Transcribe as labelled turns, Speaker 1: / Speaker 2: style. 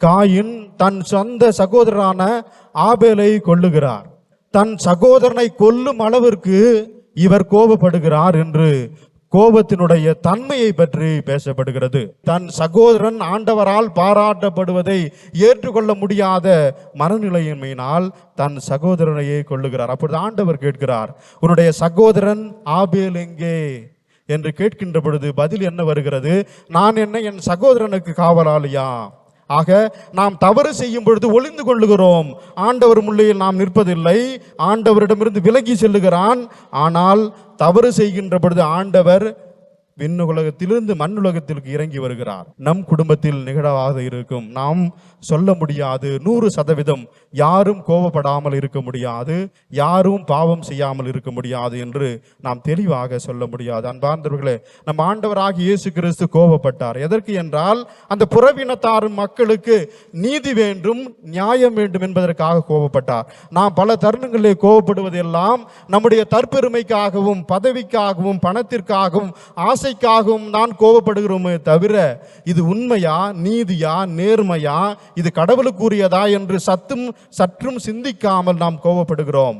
Speaker 1: Coin தன் சொந்த சகோதரரான ஆபேலை கொள்ளுகிறார் தன் சகோதரனை கொல்லும் அளவிற்கு இவர் கோபப்படுகிறார் என்று கோபத்தினுடைய தன்மையை பற்றி பேசப்படுகிறது. தன் சகோதரன் ஆண்டவரால் பாராட்டப்படுவதை ஏற்றுக்கொள்ள முடியாத மனநிலையின்மையினால் தன் சகோதரனையே கொள்ளுகிறார் அப்பொழுது ஆண்டவர் கேட்கிறார் உன்னுடைய சகோதரன் ஆபேல் எங்கே? என்று கேட்கின்ற பொழுது பதில் என்ன வருகிறது? நான் என்ன என் சகோதரனுக்கு காவலாளியா? ஆக நாம் தவறு செய்யும் பொழுது ஒளிந்து கொள்ளுகிறோம். ஆண்டவர் முள்ளையில் நாம் நிற்பதில்லை. ஆண்டவரிடமிருந்து விலகி செல்லுகிறான். ஆனால் தவறு செய்கின்ற பொழுது ஆண்டவர் விண்ணுலகத்திலிருந்து மண்ணுலகத்திற்கு இறங்கி வருகிறார். நம் குடும்பத்தில் நிகழாக இருக்கும். நாம் சொல்ல முடியாது. நூறு சதவீதம் யாரும் கோபப்படாமல் இருக்க முடியாது. யாரும் பாவம் செய்யாமல் இருக்க முடியாது என்று நாம் தெளிவாக சொல்ல முடியாது. அன்பார்ந்தவர்களே நம் ஆண்டவராக இயேசு கிறிஸ்து கோபப்பட்டார். எதற்கு என்றால் அந்த புறவினத்தார் மக்களுக்கு நீதி வேண்டும் நியாயம் வேண்டும் என்பதற்காக கோபப்பட்டார். நாம் பல தருணங்களில் கோபப்படுவதெல்லாம் நம்முடைய தற்பெருமைக்காகவும் பதவிக்காகவும் பணத்திற்காகவும் ஆசை ஆசைக்காகவும் தான் கோபப்படுகிறோமே தவிர இது உண்மையா நீதியா நேர்மையா இது கடவுளுக்குரியதா என்று சத்தும் சற்றும் சிந்திக்காமல் நாம் கோபப்படுகிறோம்.